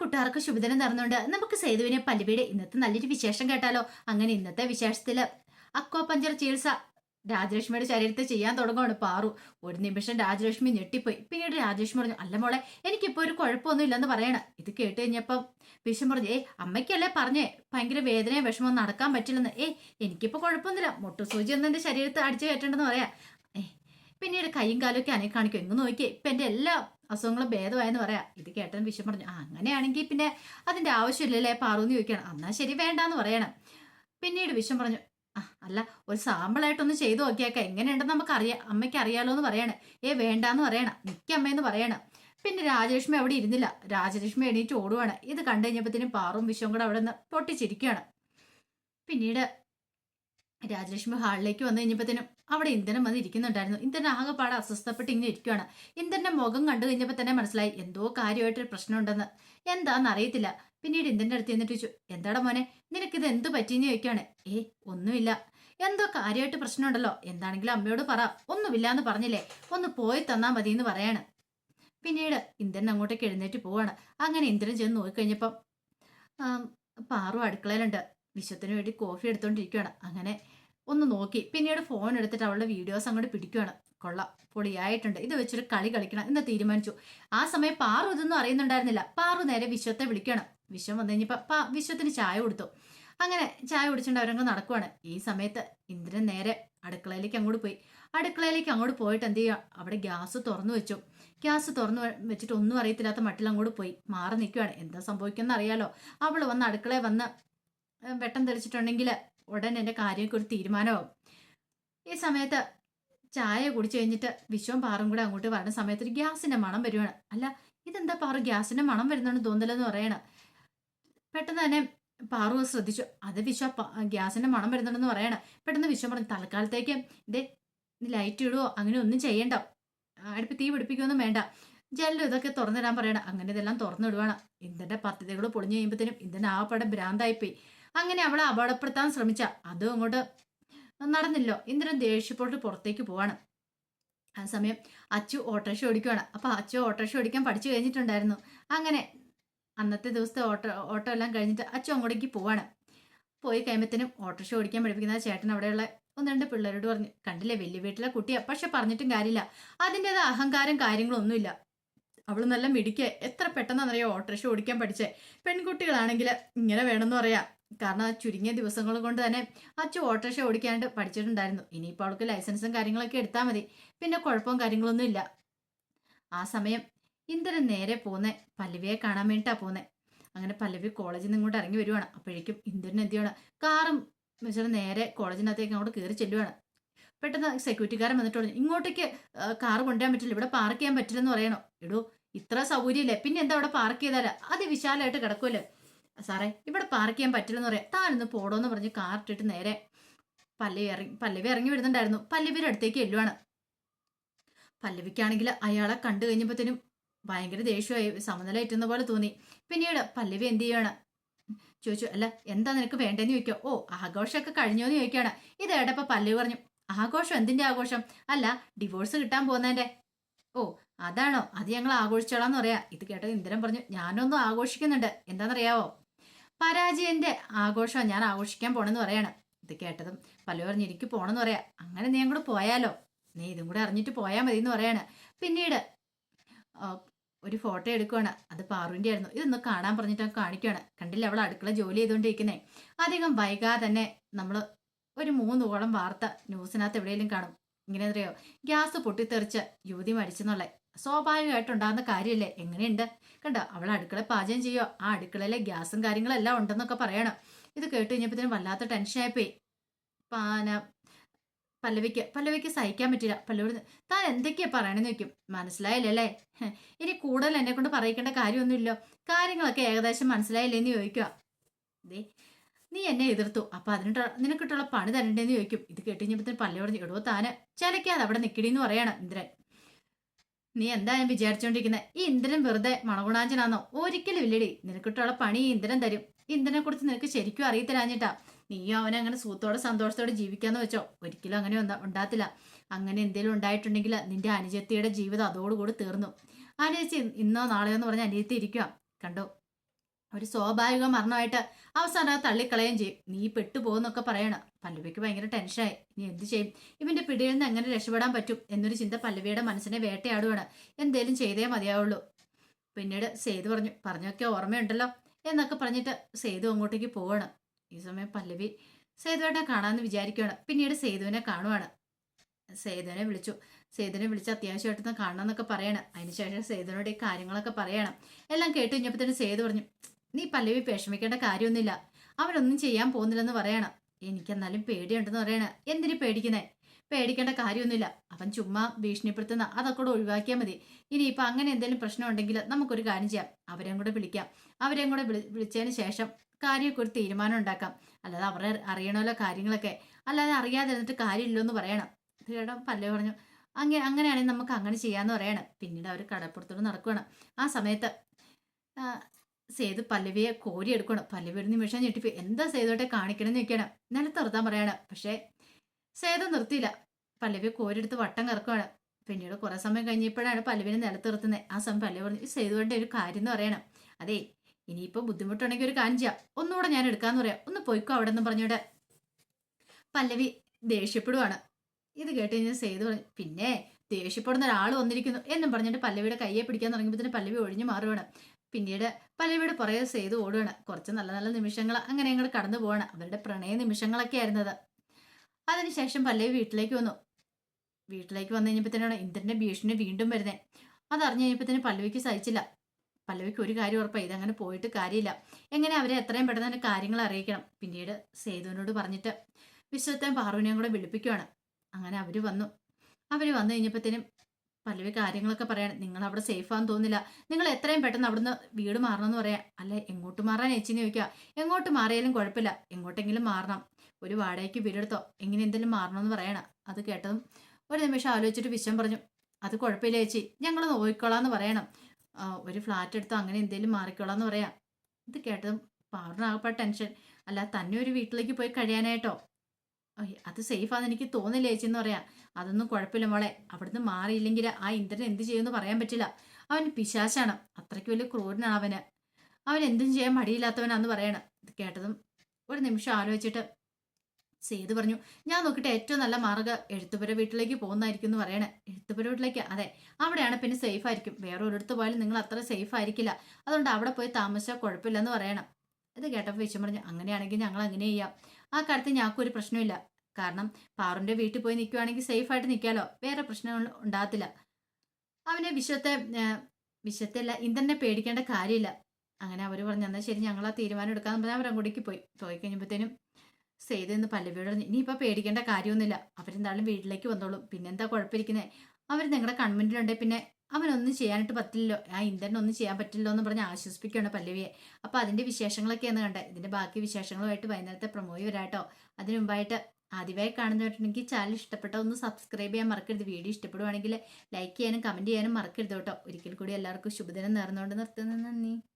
കൂട്ടുകാർക്ക് ശുഭദിനം നടന്നുകൊണ്ട് നമുക്ക് സേതുവിനെ പല്ലുവിടെ ഇന്നത്തെ നല്ലൊരു വിശേഷം കേട്ടാലോ? അങ്ങനെ ഇന്നത്തെ വിശേഷത്തിൽ അക്കോ പഞ്ചർ ചികിത്സ രാജലക്ഷ്മിയുടെ ശരീരത്തിൽ ചെയ്യാൻ തുടങ്ങുവാണ് പാറു. ഒരു നിമിഷം രാജലക്ഷ്മി ഞെട്ടിപ്പോയി. പിന്നീട് രാജലക്ഷ്മി പറഞ്ഞു അല്ല മോളെ എനിക്കിപ്പോ ഒരു കുഴപ്പമൊന്നും ഇല്ലെന്ന് പറയണ. ഇത് കേട്ട് കഴിഞ്ഞപ്പം വിഷം പറഞ്ഞു ഏ അമ്മയ്ക്കല്ലേ പറഞ്ഞേ ഭയങ്കര വേദനയും വിഷമവും നടക്കാൻ പറ്റില്ലെന്ന്. ഏ എനിക്കിപ്പോ കുഴപ്പമൊന്നുമില്ല. മുട്ടുസൂചി ഒന്നും എന്റെ ശരീരത്തിൽ അടിച്ചു കയറ്റണ്ടെന്ന് പറയാ. പിന്നീട് കൈയും കാലും ഒക്കെ അനക്ക് കാണിക്കും. എങ്ങ് നോക്കി ഇപ്പം എന്റെ എല്ലാ അസുഖങ്ങളും ഭേദമായെന്ന് പറയാം. ഇത് കേട്ടൻ വിഷം പറഞ്ഞു ആ അങ്ങനെയാണെങ്കിൽ പിന്നെ അതിന്റെ ആവശ്യമില്ലല്ലേ? പാറൂന്ന് ചോദിക്കണം എന്നാൽ ശരി വേണ്ടാന്ന് പറയണം. പിന്നീട് വിഷം പറഞ്ഞു ആ അല്ല ഒരു സാമ്പിളായിട്ടൊന്ന് ചെയ്തു നോക്കിയേക്കാം. എങ്ങനെയുണ്ടെന്ന് നമുക്ക് അറിയാം അമ്മയ്ക്ക് അറിയാലോ എന്ന് പറയണേ. ഏ വേണ്ടാന്ന് പറയണം. നിക്കമ്മയെന്ന് പറയണം. പിന്നെ രാജലക്ഷ്മി അവിടെ ഇരുന്നില്ല. രാജലക്ഷ്മി എണീറ്റ് ഓടുവാണ്. ഇത് കണ്ടു കഴിഞ്ഞപ്പോഴത്തേനും പാറും വിഷവും കൂടെ അവിടെ നിന്ന് പൊട്ടിച്ചിരിക്കുകയാണ്. പിന്നീട് രാജലക്ഷ്മി ഹാളിലേക്ക് വന്നു കഴിഞ്ഞപ്പോഴത്തേനും അവിടെ ഇന്ധനം വന്ന് ഇരിക്കുന്നുണ്ടായിരുന്നു. ഇന്ധനം ആകെപ്പാടെ അസ്വസ്ഥപ്പെട്ട് ഇങ്ങനെ ഇരിക്കുകയാണ് ഇന്ധന്റെ മുഖം കണ്ടു കഴിഞ്ഞപ്പോൾ തന്നെ മനസ്സിലായി എന്തോ കാര്യമായിട്ടൊരു പ്രശ്നമുണ്ടെന്ന്. എന്താന്ന് അറിയത്തില്ല. പിന്നീട് ഇന്ധന്റെ അടുത്ത് എന്നിട്ട് ചോദിച്ചു എന്താടാ മോനെ നിനക്കിത് എന്ത് പറ്റിയെന്ന് ചോദിക്കുകയാണ്? ഏ ഒന്നുമില്ല. എന്തോ കാര്യമായിട്ട് പ്രശ്നമുണ്ടല്ലോ. എന്താണെങ്കിലും അമ്മയോട് പറ. ഒന്നുമില്ല എന്ന് പറഞ്ഞില്ലേ. ഒന്ന് പോയി തന്നാ മതി എന്ന് പറയാണ്. പിന്നീട് ഇന്ദ്രൻ അങ്ങോട്ടേക്ക് എഴുന്നേറ്റ് പോവാണ്. അങ്ങനെ ഇന്ദ്രൻ ചെന്ന് നോക്കിക്കഴിഞ്ഞപ്പം പാറു അടുക്കളയിലുണ്ട്. വിശ്വത്തിന് വേണ്ടി കോഫി എടുത്തോണ്ടിരിക്കുകയാണ് അങ്ങനെ ഒന്ന് നോക്കി. പിന്നീട് ഫോൺ എടുത്തിട്ട് അവളുടെ വീഡിയോസ് അങ്ങോട്ട് പിടിക്കുകയാണ് കൊള്ളാം. പൊളിയായിട്ടുണ്ട്. ഇത് വെച്ചൊരു കളി കളിക്കണം. എന്ന് തീരുമാനിച്ചു. ആ സമയം പാറു ഇതൊന്നും അറിയുന്നുണ്ടായിരുന്നില്ല. പാറു നേരെ വിശ്വത്തെ വിളിക്കണം. വിശ്വം വന്നു കഴിഞ്ഞപ്പോൾ വിശ്വത്തിന് ചായ കൊടുത്തു. അങ്ങനെ ചായ കുടിച്ചുകൊണ്ട് അവരങ്ങ് നടക്കുവാണ്. ഈ സമയത്ത് ഇന്ദ്രൻ നേരെ അടുക്കളയിലേക്ക് അങ്ങോട്ട് പോയി. അടുക്കളയിലേക്ക് അങ്ങോട്ട് പോയിട്ട് എന്ത് ചെയ്യുക അവിടെ ഗ്യാസ് തുറന്നു വെച്ചു. ഗ്യാസ് തുറന്നു വെച്ചിട്ട് ഒന്നും അറിയത്തില്ലാത്ത മട്ടിൽ അങ്ങോട്ട് പോയി. മാറി നിൽക്കുകയാണ് എന്താ സംഭവിക്കുന്ന അറിയാലോ. അവൾ വന്ന് അടുക്കളയിൽ വന്ന് വെട്ടം തെളിച്ചിട്ടുണ്ടെങ്കിൽ ഉടൻ എന്റെ കാര്യമൊക്കെ ഒരു തീരുമാനമാവും. ഈ സമയത്ത് ചായ കുടിച്ചു കഴിഞ്ഞിട്ട് വിശ്വം പാറും കൂടെ അങ്ങോട്ട് വരുന്ന സമയത്ത് ഒരു ഗ്യാസിന്റെ മണം വരുവാണ്. അല്ല ഇതെന്താ പാറു? ഗ്യാസിന്റെ മണം വരുന്നതെന്ന് തോന്നലെന്ന് പറയണ. പെട്ടെന്ന് തന്നെ പാറു ശ്രദ്ധിച്ചു. അത് വിശ്വ ഗ്യാസിന്റെ മണം വരുന്നുണ്ടെന്ന് പറയണ. പെട്ടെന്ന് വിശ്വം പറഞ്ഞു തൽക്കാലത്തേക്ക് ഇതേ ലൈറ്റ് ഇടുവോ? അങ്ങനെ ഒന്നും ചെയ്യണ്ട. അടുപ്പ് തീ പിടിപ്പിക്കുകയൊന്നും വേണ്ട. ജനലും ഇതൊക്കെ തുറന്നിടാൻ പറയണം. അങ്ങനെ ഇതെല്ലാം തുറന്നിടുവാണ്. ഇന്ദന്റെ പദ്ധതികൾ പൊളിഞ്ഞു കഴിയുമ്പോഴത്തേനും ഇന്ദന്റെ ആവപ്പാടെ ഭ്രാന്തായിപ്പോയി. അങ്ങനെ അവളെ അപകടപ്പെടുത്താൻ ശ്രമിച്ച. അതും അങ്ങോട്ട് നടന്നില്ലോ. ഇന്ദ്രൻ ദേഷ്യപ്പെട്ട് പുറത്തേക്ക് പോവാണ്. ആ സമയം അച്ചു ഓട്ടോറിക്ഷ ഓടിക്കുവാണ്. അപ്പൊ അച്ചു ഓട്ടോറിക്ഷ ഓടിക്കാൻ പഠിച്ചു കഴിഞ്ഞിട്ടുണ്ടായിരുന്നു. അങ്ങനെ അന്നത്തെ ദിവസത്തെ ഓട്ടോ ഓട്ടോ എല്ലാം കഴിഞ്ഞിട്ട് അച്ചു അങ്ങോട്ടേക്ക് പോവാണ്. പോയി കഴിയുമ്പത്തേനും ഓട്ടോറിക്ഷ ഓടിക്കാൻ പഠിപ്പിക്കുന്ന ചേട്ടൻ അവിടെയുള്ള ഒന്ന് രണ്ട് പിള്ളേരോട് പറഞ്ഞു കണ്ടില്ലേ വലിയ വീട്ടിലെ കുട്ടിയാ. പക്ഷെ പറഞ്ഞിട്ടും കാര്യമില്ല. അതിന്റെത് അഹങ്കാരം കാര്യങ്ങളൊന്നുമില്ല അവൾ നല്ല മിടിക്കുക എത്ര പെട്ടെന്നാണെന്നറിയോ ഓട്ടോറിക്ഷ ഓടിക്കാൻ പഠിച്ചേ. പെൺകുട്ടികളാണെങ്കിൽ ഇങ്ങനെ വേണമെന്ന് പറയാം. കാരണം ചുരുങ്ങിയ ദിവസങ്ങൾ കൊണ്ട് തന്നെ അച്ഛൻ ഓട്ടോറിക്ഷ ഓടിക്കാണ്ട് പഠിച്ചിട്ടുണ്ടായിരുന്നു. ഇനിയിപ്പോൾ അവൾക്ക് ലൈസൻസും കാര്യങ്ങളൊക്കെ എടുത്താൽ മതി. പിന്നെ കുഴപ്പവും കാര്യങ്ങളൊന്നും ഇല്ല. ആ സമയം ഇന്ദ്രൻ നേരെ പോന്നെ പല്ലവിയെ കാണാൻ വേണ്ടിയിട്ടാണ് പോന്നെ. അങ്ങനെ പല്ലവി കോളേജിൽ നിന്ന് ഇങ്ങോട്ട് ഇറങ്ങി വരുവാണ്. അപ്പോഴേക്കും ഇന്ദ്രൻ എന്ത് ചെയ്യണം? കാറും വെച്ചാൽ നേരെ കോളേജിനകത്തേക്ക് അങ്ങോട്ട് കയറി ചെല്ലുവാണ്. പെട്ടെന്ന് സെക്യൂരിറ്റിക്കാരൻ വന്നിട്ട് പറഞ്ഞു ഇങ്ങോട്ടേക്ക് കാർ കൊണ്ടുവരാൻ പറ്റില്ല. ഇവിടെ പാർക്ക് ചെയ്യാൻ പറ്റില്ലെന്ന് പറയണോ. എടോ ഇത്ര സൗകര്യമില്ലേ? പിന്നെ എന്താ അവിടെ പാർക്ക് ചെയ്താലേ? അത് വിശാലമായിട്ട് കിടക്കുമല്ലോ സാറേ ഇവിടെ പാർക്ക് ചെയ്യാൻ പറ്റില്ലെന്ന് പറയാം. താനൊന്ന് പോടോന്ന് പറഞ്ഞ് കാർട്ടിട്ട് നേരെ പല്ലവി ഇറങ്ങി പല്ലവി ഇറങ്ങി വരുന്നുണ്ടായിരുന്നു. പല്ലവിയുടെ അടുത്തേക്ക് എല്ലുവാണ് പല്ലവിക്കാണെങ്കിൽ അയാളെ കണ്ടു കഴിഞ്ഞപ്പോഴത്തേനും ഭയങ്കര ദേഷ്യമായി സമനില ഏറ്റുന്ന പോലെ തോന്നി. പിന്നീട് പല്ലവി എന്ത് ചെയ്യാണ് ചോദിച്ചു അല്ല എന്താ നിനക്ക് വേണ്ടതെന്ന് ചോദിക്കുക? ഓ ആഘോഷമൊക്കെ കഴിഞ്ഞോന്ന് ചോദിക്കുകയാണ്. ഇത് പല്ലവി പറഞ്ഞു ആഘോഷം? എന്തിന്റെ ആഘോഷം? അല്ല ഡിവോഴ്സ് കിട്ടാൻ പോകുന്നതിന്റെ ഓ അതാണോ? അത് ഞങ്ങൾ ആഘോഷിച്ചോളാന്ന് പറയാ. ഇത് കേട്ടത് ഇന്ദ്രൻ പറഞ്ഞു ഞാനൊന്നും ആഘോഷിക്കുന്നുണ്ട്. എന്താണെന്നറിയാവോ പരാജയന്റെ ആഘോഷം ഞാൻ ആഘോഷിക്കാൻ പോണെന്ന് പറയാണ്. ഇത് കേട്ടതും പല പറഞ്ഞ് എനിക്ക് പോണെന്ന് പറയാ. അങ്ങനെ നീ അങ്ങോട്ട് പോയാലോ? നീ ഇതും കൂടെ അറിഞ്ഞിട്ട് പോയാൽ മതി എന്ന് പറയാണ്. പിന്നീട് ഒരു ഫോട്ടോ എടുക്കുവാണ്. അത് പാറുവിന്റെ ആയിരുന്നു. ഇതൊന്ന് കാണാൻ പറഞ്ഞിട്ട് കാണിക്കുകയാണ് കണ്ടില്ല അവൾ അടുക്കള ജോലി ചെയ്തുകൊണ്ടിരിക്കുന്നേ. അധികം വൈകാതെ തന്നെ നമ്മൾ ഒരു മൂന്നോളം വാർത്ത ന്യൂസിനകത്ത് എവിടെയെങ്കിലും കാണും. ഇങ്ങനെ അറിയോ ഗ്യാസ് പൊട്ടിത്തെറിച്ച് യുവതി മരിച്ചെന്നുള്ള. സ്വാഭാവികമായിട്ടുണ്ടാകുന്ന കാര്യമല്ലേ? എങ്ങനെയുണ്ട്? കണ്ടോ? അവൾ അടുക്കള പാചകം ചെയ്യോ ആ അടുക്കളയിലെ ഗ്യാസും കാര്യങ്ങളെല്ലാം ഉണ്ടെന്നൊക്കെ പറയണം. ഇത് കേട്ട് കഴിഞ്ഞപ്പോഴത്തേനും വല്ലാത്ത ടെൻഷൻ ടെൻഷനായിപ്പോയി പാന പല്ലവിക്ക് പല്ലവിക്ക് സഹിക്കാൻ പറ്റില്ല. പല്ലവി താൻ എന്തൊക്കെയാ പറയണെന്ന് വെക്കും മനസ്സിലായില്ലല്ലേ ഇനി കൂടുതൽ എന്നെ കൊണ്ട് പറയിക്കേണ്ട കാര്യമൊന്നുമില്ലോ. കാര്യങ്ങളൊക്കെ ഏകദേശം മനസ്സിലായില്ലേ എന്ന് ചോദിക്കുക ദേ നീ എന്നെ എതിർത്തു. അപ്പൊ അതിനിട്ട് നിനക്കിട്ടുള്ള പണി തരണ്ടേന്ന് ചോദിക്കും. ഇത് കേട്ട് കഴിഞ്ഞപ്പോ പല്ലവി പറഞ്ഞു എടോ താന് ചിലക്കാതെ അവിടെ നിക്കടിന്ന് പറയണം ഇന്ദ്രൻ. നീ എന്താ ഞാൻ വിചാരിച്ചോണ്ടിരിക്കുന്നത് ഈ ഇന്ദ്രൻ വെറുതെ മണഗുണാഞ്ചനാന്നോ? ഒരിക്കലും ഇല്ലടി. നിനക്കിട്ടുള്ള പണി ഈ ഇന്ദ്രൻ തരും. ഇന്ദ്രനെ കുറിച്ച് നിനക്ക് ശരിക്കും അറിയത്തില്ലാഞ്ഞിട്ടാ. നീയോ അവനെ അങ്ങനെ സൂത്തോടെ സന്തോഷത്തോടെ ജീവിക്കാന്ന് വെച്ചോ? ഒരിക്കലും അങ്ങനെ ഉണ്ടാത്തില്ല അങ്ങനെ എന്തെങ്കിലും ഉണ്ടായിട്ടുണ്ടെങ്കിൽ നിന്റെ അനുജത്തിയുടെ ജീവിതം അതോടുകൂടി തീർന്നു. അനുജത്തി ഇന്നോ നാളെയോ എന്ന് പറഞ്ഞ അനുജത്തി ഇരിക്കുക കണ്ടോ? ഒരു സ്വാഭാവിക മരണമായിട്ട് അവസാനം അത് തള്ളിക്കളയുകയും ചെയ്യും. നീ പെട്ടുപോകുന്നൊക്കെ പറയണം. പല്ലവിക്ക് ഭയങ്കര ടെൻഷനായി. നീ എന്ത് ചെയ്യും? ഇവന്റെ പിടിയിൽ നിന്ന് എങ്ങനെ രക്ഷപ്പെടാൻ പറ്റും? എന്നൊരു ചിന്ത പല്ലവിയുടെ മനസ്സിനെ വേട്ടയാടുകയാണ് എന്തേലും ചെയ്തേ മതിയാവുള്ളൂ. പിന്നീട് സേതു പറഞ്ഞു പറഞ്ഞൊക്കെ ഓർമ്മയുണ്ടല്ലോ? എന്നൊക്കെ പറഞ്ഞിട്ട് സേതു അങ്ങോട്ടേക്ക് പോവാണ്. ഈ സമയം പല്ലവി സേതുവേട്ടനെ കാണാമെന്ന് വിചാരിക്കുകയാണ് പിന്നീട് സേതുവിനെ കാണുവാണ്. സേതുവിനെ വിളിച്ചു. സേതുവിനെ വിളിച്ച് അത്യാവശ്യമായിട്ടൊന്ന് കാണണം എന്നൊക്കെ പറയണം. അതിനുശേഷം സേതുവിനോട് ഈ കാര്യങ്ങളൊക്കെ പറയണം. എല്ലാം കേട്ട് കഴിഞ്ഞപ്പോൾ തന്നെ സേതു പറഞ്ഞു നീ പല്ലവി വിഷമിക്കേണ്ട കാര്യമൊന്നുമില്ല. അവനൊന്നും ചെയ്യാൻ പോകുന്നില്ലെന്ന് പറയണം. എനിക്കെന്നാലും പേടിയുണ്ടെന്ന് പറയണ. എന്തിനു പേടിക്കുന്നേ? പേടിക്കേണ്ട കാര്യമൊന്നുമില്ല. അവൻ ചുമ്മാ ഭീഷണിപ്പെടുത്തുന്ന അതൊക്കെ കൂടെ ഒഴിവാക്കിയാൽ മതി. ഇനിയിപ്പോൾ അങ്ങനെ എന്തെങ്കിലും പ്രശ്നം ഉണ്ടെങ്കിൽ നമുക്കൊരു കാര്യം ചെയ്യാം. അവരെയും കൂടെ വിളിക്കാം. അവരെയും കൂടെ വിളി വിളിച്ചതിന് ശേഷം കാര്യമൊക്കെ ഒരു തീരുമാനം ഉണ്ടാക്കാം. അല്ലാതെ അവരെ അറിയണമല്ലോ കാര്യങ്ങളൊക്കെ. അല്ലാതെ അറിയാതെ ഇരുന്നിട്ട് കാര്യമില്ലോ എന്ന് പറയണം. തീർച്ചയായിട്ടും പല്ലവി പറഞ്ഞു. അങ്ങനെ അങ്ങനെയാണെങ്കിൽ നമുക്ക് അങ്ങനെ ചെയ്യാമെന്ന് പറയണം. പിന്നീട് അവർ കടപ്പുറത്തോട് നടക്കുകയാണ്. ആ സമയത്ത് സേതു പല്ലവിയെ കോരിയെടുക്കണം പല്ലവി ഒരു നിമിഷം ഞെട്ടിപ്പി എന്താ സേതുവട്ടെ കാണിക്കണം എന്ന് ചോദിക്കണം നിലത്ത് നിർത്താൻ പറയാണ്. പക്ഷേ സേതു നിർത്തിയില്ല. പല്ലവി കോരിയെടുത്ത് വട്ടം കറക്കുവാണ്. പിന്നീട് കുറെ സമയം കഴിഞ്ഞപ്പോഴാണ് പല്ലവിനെ നിലത്ത് നിർത്തുന്നത് ആ സമയം പല്ലവി പറഞ്ഞു "ഈ സേതുവിന്റെ ഒരു കാര്യം എന്ന് പറയണം. അതെ ഇനിയിപ്പോൾ ബുദ്ധിമുട്ടുണ്ടെങ്കിൽ ഒരു കാര്യം ഒന്നുകൂടെ ഞാൻ എടുക്കാന്ന് പറയാം. ഒന്ന് പോയിക്കോ അവിടെ നിന്ന് പറഞ്ഞോടെ പല്ലവി ദേഷ്യപ്പെടുവാണ്. ഇത് കേട്ട് കഴിഞ്ഞാൽ സേതു പറഞ്ഞു പിന്നെ ദേഷ്യപ്പെടുന്ന ഒരാൾ വന്നിരിക്കുന്നു എന്നും പറഞ്ഞിട്ട് പല്ലവിയുടെ കയ്യെ പിടിക്കാൻ തുടങ്ങിയപ്പോൾ പല്ലവി ഒഴിഞ്ഞു മാറുകയാണ് പിന്നീട് പല്ലവിയുടെ പുറകെ ചെയ്ത് ഓടുകയാണ്. കുറച്ച് നല്ല നല്ല നിമിഷങ്ങൾ അങ്ങനെ ഞങ്ങൾ കടന്നു പോവാണ്. അവരുടെ പ്രണയ നിമിഷങ്ങളൊക്കെ ആയിരുന്നത്. അതിനുശേഷം പല്ലവി വീട്ടിലേക്ക് വന്നു. വീട്ടിലേക്ക് വന്നു കഴിഞ്ഞപ്പോഴത്തേനാണ് ഇന്ദ്രന്റെ ഭീഷണി വീണ്ടും വരുന്നത് അതറിഞ്ഞു കഴിഞ്ഞപ്പോഴത്തേന് പല്ലവിക്ക് സഹിച്ചില്ല. പല്ലവിക്ക് ഒരു കാര്യം ഉറപ്പായി ഇതങ്ങനെ പോയിട്ട് കാര്യമില്ല. എങ്ങനെ അവരെ എത്രയും പെട്ടെന്ന് തന്നെ കാര്യങ്ങൾ അറിയിക്കണം. പിന്നീട് സേതുവിനോട് പറഞ്ഞിട്ട് വിശ്വത്തെയും പാർവിനെയും കൂടെ വിളിപ്പിക്കുവാണ്. അങ്ങനെ അവർ വന്നു. അവർ വന്നു കഴിഞ്ഞപ്പോഴത്തേനും പല്ലവി കാര്യങ്ങളൊക്കെ പറയാൻ നിങ്ങൾ അവിടെ സേഫ് ആണെന്ന് തോന്നില്ല നിങ്ങൾ എത്രയും പെട്ടെന്ന് അവിടുന്ന് വീട് മാറണം എന്ന് പറയാം. അല്ല എങ്ങോട്ട് മാറാൻ ഏച്ചിന്ന് ചോദിക്കുക. എങ്ങോട്ട് മാറിയാലും കുഴപ്പമില്ല. എങ്ങോട്ടെങ്കിലും മാറണം. ഒരു വാടകയ്ക്ക് വീടെടുത്തോ. എങ്ങനെ എന്തെങ്കിലും മാറണം എന്ന് പറയണം. അത് കേട്ടതും ഒരു നിമിഷം ആലോചിച്ചിട്ട് വിശ്വം പറഞ്ഞു. അത് കുഴപ്പമില്ല ചേച്ചി. ഞങ്ങൾ നോക്കിക്കോളാന്ന് പറയണം. ഒരു ഫ്ലാറ്റ് എടുത്തോ അങ്ങനെ എന്തെങ്കിലും മാറിക്കോളാന്ന് പറയാം. ഇത് കേട്ടതും പാവറിനാകപ്പെട്ട ടെൻഷൻ അല്ല തന്നെ ഒരു വീട്ടിലേക്ക് പോയി കഴിയാനായിട്ടോ? അത് സേഫാന്ന് എനിക്ക് തോന്നില്ല ചേച്ചി എന്ന് പറയാം അതൊന്നും കുഴപ്പമില്ല മോളെ. അവിടുന്ന് മാറിയില്ലെങ്കിൽ ആ ഇന്ദ്രൻ എന്ത് ചെയ്യുമെന്ന് പറയാൻ പറ്റില്ല. അവൻ പിശാശാണ്. അത്രയ്ക്ക് വലിയ ക്രൂരനാണ് അവന്. അവൻ എന്തും ചെയ്യാൻ മടിയില്ലാത്തവനാന്ന് പറയണം. ഇത് കേട്ടതും ഒരു നിമിഷം ആലോചിച്ചിട്ട് സേതു പറഞ്ഞു ഞാൻ നോക്കിയിട്ട് ഏറ്റവും നല്ല മാർഗം എഴുത്തുപുര വീട്ടിലേക്ക് പോകുന്നതായിരിക്കും എന്ന് പറയണേ. എഴുത്തുപുര വീട്ടിലേക്ക്? അതെ. അവിടെയാണ് പിന്നെ സേഫ് ആയിരിക്കും. വേറെ ഒരിടത്ത് പോയാലും നിങ്ങൾ അത്ര സേഫ് ആയിരിക്കില്ല. അതുകൊണ്ട് അവിടെ പോയി താമസിച്ചാൽ കുഴപ്പമില്ലെന്ന് പറയണം. ഇത് കേട്ടപ്പോൾ വിശ്വം പറഞ്ഞു അങ്ങനെയാണെങ്കിൽ ഞങ്ങൾ അങ്ങനെ ചെയ്യാം. ആ കാര്യത്തിൽ ഞങ്ങൾക്ക് ഒരു പ്രശ്നമില്ല കാരണം പാറുന്റെ വീട്ടിൽ പോയി നിൽക്കുവാണെങ്കിൽ സേഫ് ആയിട്ട് നിൽക്കാലോ. വേറെ പ്രശ്നങ്ങൾ ഉണ്ടാകത്തില്ല. അവനെ വിശ്വത്തെ ഏഹ്, വിശ്വത്തല്ല ഇന്ദ്രനെ പേടിക്കേണ്ട കാര്യമില്ല. അങ്ങനെ അവർ പറഞ്ഞു എന്നാൽ ശരി ഞങ്ങൾ ആ തീരുമാനം എടുക്കാന്ന് പറഞ്ഞാൽ അവർ അങ്ങോട്ടേക്ക് പോയി. പോയി കഴിഞ്ഞപ്പോഴത്തേനും സെയ്ത് എന്ന് പല്ലവിയോട് പറഞ്ഞു ഇനിയിപ്പോൾ പേടിക്കേണ്ട കാര്യമൊന്നുമില്ല. അവരെന്തായാലും വീട്ടിലേക്ക് വന്നോളും. പിന്നെന്താ കുഴപ്പമിരിക്കുന്നത് അവർ നിങ്ങളുടെ കൺവെന്റിലുണ്ടെങ്കിൽ പിന്നെ അവനൊന്നും ചെയ്യാനായിട്ട് പറ്റില്ലല്ലോ. ആ ഇന്ദ്രനൊന്നും ചെയ്യാൻ പറ്റില്ലല്ലോ എന്ന് പറഞ്ഞ് ആശ്വസിപ്പിക്കുകയാണ് പല്ലവിയെ. അപ്പോൾ അതിന്റെ വിശേഷങ്ങളൊക്കെയാണ് കണ്ടത്. ഇതിന്റെ ബാക്കി വിശേഷങ്ങളുമായിട്ട് വൈകുന്നേരത്തെ പ്രൊമോയി വരാട്ടോ. അതിനു മുമ്പായിട്ട് ആദ്യമായി കാണുന്നവരുണ്ടെങ്കിൽ ചാനൽ ഇഷ്ടപ്പെട്ട ഒന്ന് സബ്സ്ക്രൈബ് ചെയ്യാൻ മറക്കരുത്. വീഡിയോ ഇഷ്ടപ്പെടുവാണെങ്കിൽ ലൈക്ക് ചെയ്യാനും കമന്റ് ചെയ്യാനും മറക്കരുത് കേട്ടോ. ഒരിക്കൽ കൂടി എല്ലാവർക്കും ശുഭദിനം നേർന്നുകൊണ്ട് നിർത്തുന്നു. നന്ദി.